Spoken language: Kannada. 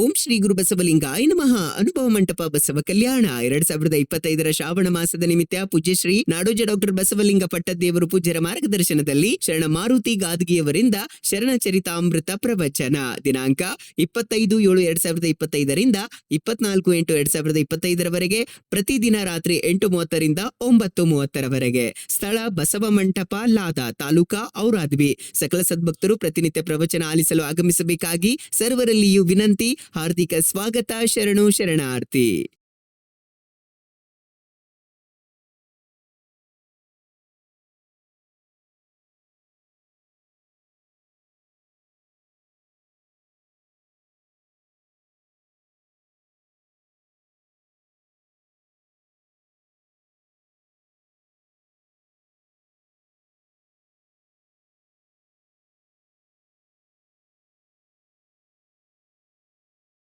ಓಂ ಶ್ರೀ ಗುರು ಬಸವಲಿಂಗಾಯ ನಮಃ. ಅನುಭವ ಮಂಟಪ ಬಸವ ಕಲ್ಯಾಣ. ಎರಡ್ ಸಾವಿರದ ಇಪ್ಪತ್ತೈದರ ಶ್ರಾವಣ ಮಾಸದ ನಿಮಿತ್ತ ಪೂಜ್ಯ ಶ್ರೀ ನಾಡೋಜ ಡಾಕ್ಟರ್ ಬಸವಲಿಂಗ ಪಟ್ಟದೇವರು ಪೂಜ್ಯರ ಮಾರ್ಗದರ್ಶನದಲ್ಲಿ ಶರಣ ಮಾರುತಿ ಗಾದಗಿಯವರಿಂದ ಶರಣ ಚರಿತಾಮೃತ ಪ್ರವಚನ. ದಿನಾಂಕ ಇಪ್ಪತ್ತೈದು ಏಳು ಎರಡ್ ಸಾವಿರದ ಇಪ್ಪತ್ತೈದರಿಂದ ಇಪ್ಪತ್ನಾಲ್ಕು ಎಂಟು ಎರಡ್ ಸಾವಿರದ ಇಪ್ಪತ್ತೈದರವರೆಗೆ. ಪ್ರತಿದಿನ ರಾತ್ರಿ ಎಂಟು ಮೂವತ್ತರಿಂದ ಒಂಬತ್ತು ಮೂವತ್ತರವರೆಗೆ. ಸ್ಥಳ ಬಸವ ಮಂಟಪ, ಲಾದ ತಾಲೂಕಾ ಔರಾದ್ವಿ. ಸಕಲ ಸದ್ಭಕ್ತರು ಪ್ರತಿನಿತ್ಯ ಪ್ರವಚನ ಆಲಿಸಲು ಆಗಮಿಸಬೇಕಾಗಿ ಸರ್ವರಲ್ಲಿಯೂ ವಿನಂತಿ. ಹಾರ್ದಿಕ ಸ್ವಾಗತ ಶರಣು ಶರಣಾರ್ಥಿ.